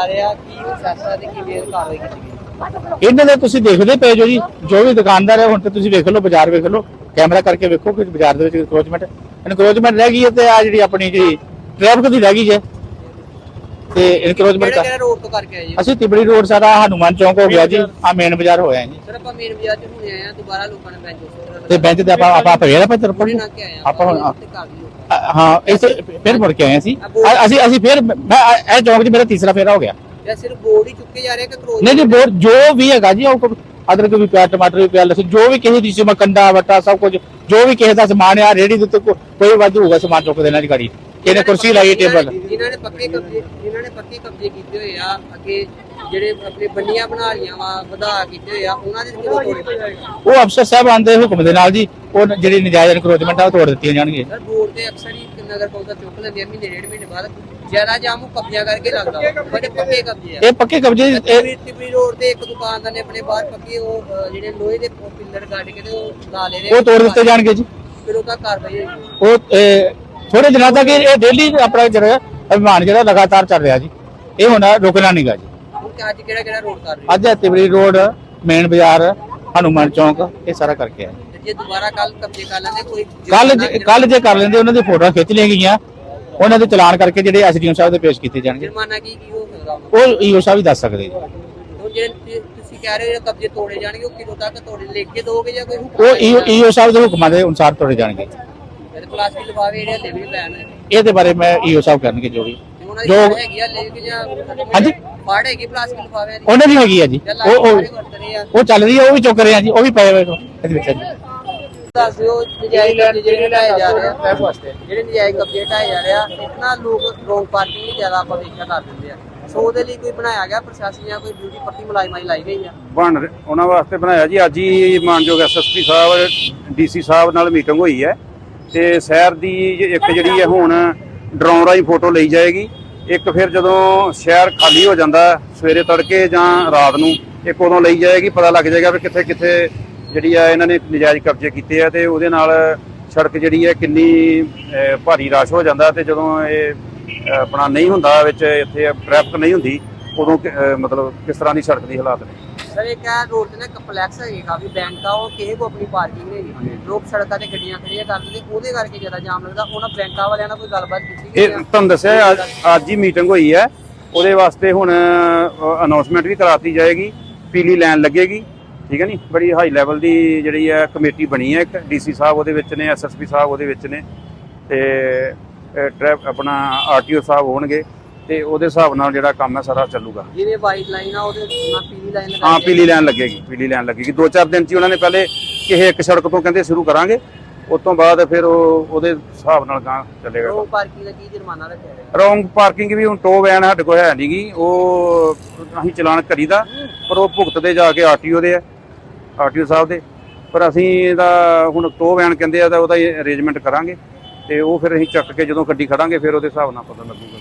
ਰਿਹਾ ਕੀ ਫੈਸਲਾ ਤੇ ਕਿਵੇਂ ਕਾਰਵਾਈ ਕੀਤੀ ਗਈ? ਇਹਨਾਂ ਦੇ ਤੁਸੀਂ ਦੇਖਦੇ ਪਏ ਜੋ ਜੀ, ਜੋ ਵੀ ਦੁਕਾਨਦਾਰ ਹੈ, ਹੁਣ ਤੇ ਤੁਸੀਂ ਵੇਖ ਲਓ, ਬਾਜ਼ਾਰ ਵੇਖ ਲਓ, ਕੈਮਰਾ ਕਰਕੇ ਵੇਖੋ ਕਿ ਬਾਜ਼ਾਰ ਦੇ ਵਿੱਚ ਇਨਕਰੋਚਮੈਂਟ ਇਨਕਰੋਚਮੈਂਟ ਰਹਿ ਗਈ ਹੈ ਤੇ ਆ ਜਿਹੜੀ ਆਪਣੀ ਜਿਹੜੀ ਟ੍ਰੈਫਿਕ ਦੀ ਰਹਿ ਗਈ ਹੈ। ਤੇ ਇਨਕਰੋਚਮੈਂਟ ਕਿਹੜੇ ਰੋਡ ਤੋਂ ਕਰਕੇ ਆਏ ਜੀ? ਅਸੀਂ ਤਿਬੜੀ ਰੋਡ ਸਾਡਾ ਹਨੂਮਾਨ ਚੌਂਕ ਹੋ ਗਿਆ ਜੀ ਆ ਮੇਨ ਬਾਜ਼ਾਰ ਹੋਇਆ ਜੀ। ਸਰ ਆਪਾਂ ਮੇਨ ਬਾਜ਼ਾਰ ਚ ਹੁਣੇ ਆਏ ਆ ਦੁਬਾਰਾ ਲੋਕਾਂ ਨੇ ਬੈਂਚ ਤੇ ਬੈਂਚ ਤੇ ਆਪਾਂ ਆਪਾਂ ਫੇਰ ਆਪਾਂ ਆਏ ਆ ਆਪਾਂ ਹੁਣ ਹਾਂ ਇਸ ਫਿਰ ਮੁੜ ਕੇ ਆਏ ਅ- ਅਸੀਂ ਅਸੀਂ ਫਿਰ ਮੈਂ ਇਹ ਚੌਂਕ 'ਚ ਮੇਰਾ ਤੀਸਰਾ ਫੇਰਾ ਹੋ ਗਿਆ। ਜਾਂ ਸਿਰਫ ਬੋਰਡ ਹੀ ਚੁੱਕੇ ਜਾ ਰਹੇ ਕਿ ਕਰੋਜ਼ ਨਹੀਂ ਨਹੀਂ ਬੋਰ ਜੋ ਵੀ ਹੈਗਾ ਜੀ ਉਹ ਅਦਰਕ ਵੀ ਪਿਆ ਟਮਾਟਰ ਵੀ ਪਿਆ ਲਸਣ ਜੋ ਵੀ ਕਿਸੇ ਦੀ ਸਿਮ ਕੰਡਾ ਵਟਾ ਸਭ ਕੁਝ ਜੋ ਵੀ ਕਿਸੇ ਦਾ ਸਮਾਨ ਆ ਰੇੜੀ ਦੇ ਉੱਤੇ ਕੋਈ ਵਾਧੂ ਹੋਊਗਾ ਸਮਾਨ ਚੁੱਕ ਦੇਣਾ ਜੀ ਗਾੜੀ ਇਹਨੇ ਕੁਰਸੀ ਲਾਈ ਟੇਬਲ। ਜਿਨ੍ਹਾਂ ਨੇ ਪੱਕੇ ਕਬਜ਼ੇ ਜਿਨ੍ਹਾਂ ਨੇ ਪੱਕੇ ਕਬਜ਼ੇ ਕੀਤੇ ਹੋਏ ਆ। ਅੱਗੇ ਜਿਹੜੇ ਆਪਣੇ ਬੰਨੀਆਂ ਬਣਾ ਲੀਆਂ ਵਾ ਵਧਾ ਕੀਤੇ ਹੋਏ ਆ ਉਹਨਾਂ ਦੇ ਕਿਉਂ ਤੋੜੇ ਉਹ ਅਫਸਰ ਸਾਹਿਬ ਆਂਦੇ ਹੁਕਮ ਦੇ ਨਾਲ ਜੀ ਉਹ ਜਿਹੜੀ ਨਜਾਇਜ਼ ਇਨਕਰੋਚਮੈਂਟ ਆ ਉਹ ਤੋੜ ਦਿੱਤੀਆਂ ਜਾਣਗੀਆਂ। ਸਰ ਬੋਰਡ ਤੇ ਅਕਸਰ ਹੀ ਨਗਰ ਕੌਂਸਲ ਚੁੱਕ ਲੈਂਦੇ ਆ ਮਹੀਨੇ ਡੇਢ ਮਹੀਨੇ ਬਾਅਦ। ਜ਼ਿਆਦਾ ਜਾਮ ਉਹ ਕਬਜ਼ਾ ਕਰਕੇ ਲੱਗਦਾ। ਬੜੇ ਪੱਕੇ ਕਬਜ਼ੇ ਆ। ਇਹ ਪੱਕੇ ਕਬਜ਼ੇ ਇਹ- ਤਿਬੜੀ ਰੋਡ ਤੇ ਇੱਕ ਦੁਕਾਨਦਾਰ ਨੇ ਆਪਣੇ ਬਾਹਰ ਪੱਕੇ ਉਹ ਜਿਹੜੇ ਲੋਹੇ ਦੇ ਪਿੱਲਰ ਗੱਡ ਕੇ ਤੇ ਉਹ ਲਾ ਲੈ ਰਹੇ ਉਹ ਤੋੜ ਦਿੱਤੇ ਜਾਣਗੇ ਜੀ। ਫਿਰ ਉਹਦਾ ਕਾਰਵਾਈ ਹੋਈ। ਉਹ ਥੋੜੇ ਦਿਨਾਂ ਤੱਕ ਇਹ ਡੇਲੀ ਆਪਣਾ ਜਿਹੜਾ ਅਭਿਆਨ ਜਿਹੜਾ ਲਗਾਤਾਰ ਚੱਲ ਰਿਹਾ ਜੀ ਇਹ ਹੁਣ ਰੁਕਣਾ ਨਹੀਂਗਾ ਜੀ। ਅੱਜ ਕਿਹੜਾ ਕਿਹੜਾ ਰੋਡ ਕਰ ਰਹੀ ਅੱਜ ਇਹ ਤਿਬੜੀ ਰੋਡ ਮੇਨ ਬਾਜ਼ਾਰ ਹਨੂਮਾਨ ਚੌਂਕ ਇਹ ਸਾਰਾ ਕਰਕੇ ਆਏ। ਜੇ ਦੁਬਾਰਾ ਕੱਲ ਕਬਜ਼ੇ ਕਰ ਲੈਂਦੇ ਕੋਈ ਕੱਲ ਕੱਲ ਜੇ ਕਰ ਲੈਂਦੇ ਉਹਨਾਂ ਦੀ ਫੋਟੋਆਂ ਖਿੱਚ ਲਈਆਂ ਗਈਆਂ। ਉਹਨਾਂ ਦੇ ਚਲਾਨ ਕਰਕੇ ਜਿਹੜੇ ਐਸਡੀਐਮ ਸਾਹਿਬ ਦੇ ਪੇਸ਼ ਕੀਤੇ ਜਾਣਗੇ। ਜੁਰਮਾਨਾ ਕੀ ਕੀ ਹੋ ਸਕਦਾ? ਉਹ ਈਓ ਸਾਹਿਬ ਹੀ ਦੱਸ ਸਕਦੇ ਜੀ। ਤੁਸੀਂ ਕਹਿ ਰਹੇ ਹੋ ਕਬਜ਼ੇ ਤੋੜੇ ਜਾਣਗੇ ਉਹ ਕਿਦੋਂ ਤੱਕ ਤੋੜੇ ਲਿਖ ਕੇ ਦੋਗੇ ਜਾਂ ਕੋਈ ਹੁਕਮ ਉਹ ਈਓ ਸਾਹਿਬ ਦੇ ਹੁਕਮਾਂ ਦੇ ਅਨੁਸਾਰ ਤੋੜੇ ਜਾਣਗੇ। ਪਲਾਸਟਿਕ ਜਿਹੜੇ ਵੀ ਇਹਦੇ ਬਾਰੇ ਮੈਂ ਈਓ ਸਾਹਿਬ ਕਰਨਗੇ ਜੋ ਵੀ। ਜੋ- ਹੈਗੀ ਆ ਲੈ ਕੇ ਜਾਂ ਹਾਂਜੀ? ਫਾੜ ਹੈਗੀ ਪਲਾਸਟਿਕ ਦੀ ਉਹਨਾਂ ਦੀ ਹੈਗੀ ਆ ਜੀ। ਉਹ ਉਹ ਵਰਤ ਰਹੇ ਆ। ਉਹ ਚੱਲ ਰਹੀ ਹੈ ਉਹ ਵੀ ਚੁੱਕ ਰਹੇ ਆ ਜੀ ਉਹ ਵੀ ਪਏ ਹੋਏ ਨੇ। ਇਹਦੇ ਵਿੱਚ ਜੀ। ਦੱਸ ਦਿਓ ਨਜਾਇਜ਼ ਜਿਹੜੇ ਢਾਏ ਜਾ ਰਹੇ ਆ। ਜਿਹੜੇ ਨਜਾਇਜ਼ ਕਬਜ਼ੇ ਢਾਏ ਜਾ ਰਹੇ ਆ ਇਤਨਾ ਲੋਕ ਰੋਂਗ ਪਾਰਕਿੰਗ ਜ਼ਿਆਦਾ ਆਪਾਂ ਵੇਖਿਆ ਕਰ ਦਿੰਦੇ ਆ। ਸੋ ਉਹਦੇ ਲਈ ਕੋਈ ਬਣਾਇਆ ਗਿਆ ਪ੍ਰਸ਼ਾਸਨ ਜਾਂ ਕੋਈ ਡਿਊਟੀ ਪੱਕੀ ਮੁਲਾਜ਼ਮਾਂ ਦੀ ਲਾਈ ਗਈ ਆ? ਬਣ ਰਹੇ- ਉਹਨਾਂ ਵਾਸਤੇ ਬਣਾਇਆ ਜੀ। ਅੱਜ ਹੀ ਮਾਨਯੋਗ ਐਸਐਸਪੀ ਸਾਹਿਬ ਡੀਸੀ ਸਾਹਿਬ ਨਾਲ ਮੀਟਿੰਗ ਹੋਈ ਹੈ। ਤੇ ਸ਼ਹਿਰ ਦੀ ਇੱਕ ਜਿਹੜੀ ਹੈ ਹੁਣ ਡਰੋਨ ਰਾਹੀਂ ਫੋਟੋ ਲਈ ਜਾਏਗੀ। ਇੱਕ ਫਿਰ ਜਦੋਂ ਸ਼ਹਿਰ ਖਾਲੀ ਹੋ ਜਾਂਦਾ ਸਵੇਰੇ ਤੜਕੇ ਜਾਂ ਰਾਤ ਨੂੰ, ਇੱਕ ਉਦੋਂ ਲਈ ਜਾਏਗੀ, ਪਤਾ ਲੱਗ ਜਾਏਗਾ ਵੀ ਕਿੱਥੇ ਕਿੱਥੇ ਜਿਹੜੀ ਆ ਇਹਨਾਂ ਨੇ ਨਜਾਇਜ਼ ਕਬਜ਼ੇ ਕੀਤੇ ਆ ਤੇ ਉਹਦੇ ਨਾਲ ਸੜਕ ਜਿਹੜੀ ਹੈ ਕਿੰਨੀ ਭਾਰੀ ਰਸ਼ ਹੋ ਜਾਂਦਾ ਤੇ ਜਦੋਂ ਇਹ ਆਪਣਾ ਨਹੀਂ ਹੁੰਦਾ ਵਿੱਚ ਇੱਥੇ ਟ੍ਰੈਫਿਕ ਨਹੀਂ ਹੁੰਦੀ, ਉਦੋਂ ਮਤਲਬ ਕਿਸ ਤਰ੍ਹਾਂ ਦੀ ਸੜਕ ਦੀ ਹਾਲਾਤ ਨੇ। ਸਰ ਇਹ ਕਾ ਰੋਡ ਤੇ ਨਾ ਕੰਪਲੈਕਸ ਹੈਗੇ ਕਾਫੀ ਬੈਂਕ ਆ ਉਹ ਕਿਸੇ ਕੋ ਆਪਣੀ ਪਾਰਕਿੰਗ ਨਹੀਂ ਹੈਗੀ। ਲੋਕ ਸੜਕਾਂ ਤੇ ਗੱਡੀਆਂ ਖੜੀਆਂ ਕਰ ਦਿੰਦੇ ਉਹਦੇ ਕਰਕੇ ਜ਼ਿਆਦਾ ਜਾਮ ਲੱਗਦਾ। ਉਹਨਾਂ ਬੈਂਕਾਂ ਵਾਲਿਆਂ ਨਾਲ ਕੋਈ ਗੱਲਬਾਤ ਕੀਤੀ ਇਹ ਤੁਹਾਨੂੰ ਦੱਸਿਆ ਅੱਜ- ਅੱਜ ਹੀ ਮੀਟਿੰਗ ਹੋਈ ਹੈ। ਉਹਦੇ ਵਾਸਤੇ ਹੁਣ ਅਨਾਉਂਸਮੈਂਟ ਵੀ ਕਰਾਤੀ ਜਾਏਗੀ। ਪੀਲੀ ਲਾਈਨ ਲੱਗੇਗੀ। ਠੀਕ ਹੈ ਨਹੀਂ ਬੜੀ ਹਾਈ ਲੈਵਲ ਦੀ ਜਿਹੜੀ ਹੈ ਕਮੇਟੀ ਬਣੀ ਹੈ ਇੱਕ। ਡੀਸੀ ਸਾਹਿਬ ਉਹਦੇ ਵਿੱਚ ਨੇ ਐਸਐਸਪੀ ਸਾਹਿਬ ਉਹਦੇ ਵਿੱਚ ਨੇ। ਤੇ ਅਹ, ਟਰੈਫ ਆਪਣਾ ਆਰਟੀਓ ਸਾਹਿਬ ਹੋਣਗੇ। ਤੇ ਉਹਦੇ ਹਿਸਾਬ ਨਾਲ ਜਿਹੜਾ ਕੰਮ ਹੈ ਸਾਰਾ ਚੱਲੂਗਾ। ਜਿਵੇਂ ਵਾਈਟ ਲਾਈਨ ਆ ਉਹਦੇ ਨਾਲ ਪੀਲੀ ਲਾਈਨ ਲਗਾਈ ਹਾਂ ਪੀਲੀ ਲਾਈਨ ਲੱਗੇਗੀ ਪੀਲੀ ਲਾਈਨ ਲੱਗੇਗੀ। ਦੋ ਚਾਰ ਦਿਨ ਚ ਹੀ ਉਹਨਾਂ ਨੇ ਪਹਿਲੇ ਕਿਸੇ ਇੱਕ ਸੜਕ ਤੋਂ ਕਹਿੰਦੇ ਸ਼ੁਰੂ ਕਰਾਂਗੇ ਉਸ ਤੋਂ ਬਾਅਦ ਫਿਰ ਉਹ ਉਹਦੇ ਹਿਸਾਬ ਨਾਲ ਗਾਂ ਚੱਲੇਗਾ ਰੋਡ ਪਾਰਕਿੰਗ ਦਾ ਕੀ ਜੁਰਮਾਨਾ ਰੱਖਿਆ ਰੌਂਗ ਪਾਰਕਿੰਗ ਵੀ ਹੁਣ ਟੋ ਵੈਨ ਸਾਡੇ ਕੋਲ ਹੈ ਨਹੀਂਗੀ ਉਹ ਅਸੀਂ ਚਲਾਨ ਕਰੀਦਾ ਪਰ ਉਹ ਭੁਗਤਦੇ ਜਾ ਕੇ ਆਰਟੀਓ ਦੇ ਆ ਆਰਟੀਓ ਸਾਹਿਬ ਦੇ। ਪਰ ਅਸੀਂ ਇਹਦਾ ਹੁਣ ਟੋ ਵੈਨ ਕਹਿੰਦੇ ਆ ਤਾਂ ਉਹਦਾ ਅਰੇਂਜਮੈਂਟ ਕਰਾਂਗੇ ਤੇ ਉਹ ਫਿਰ ਅਸੀਂ ਚੱਕ ਕੇ ਜਦੋਂ ਗੱਡੀ ਖੜਾਂਗੇ ਫਿਰ ਉਹਦੇ ਹਿਸਾਬ ਨਾਲ ਪਤਾ ਲੱਗੂਗਾ।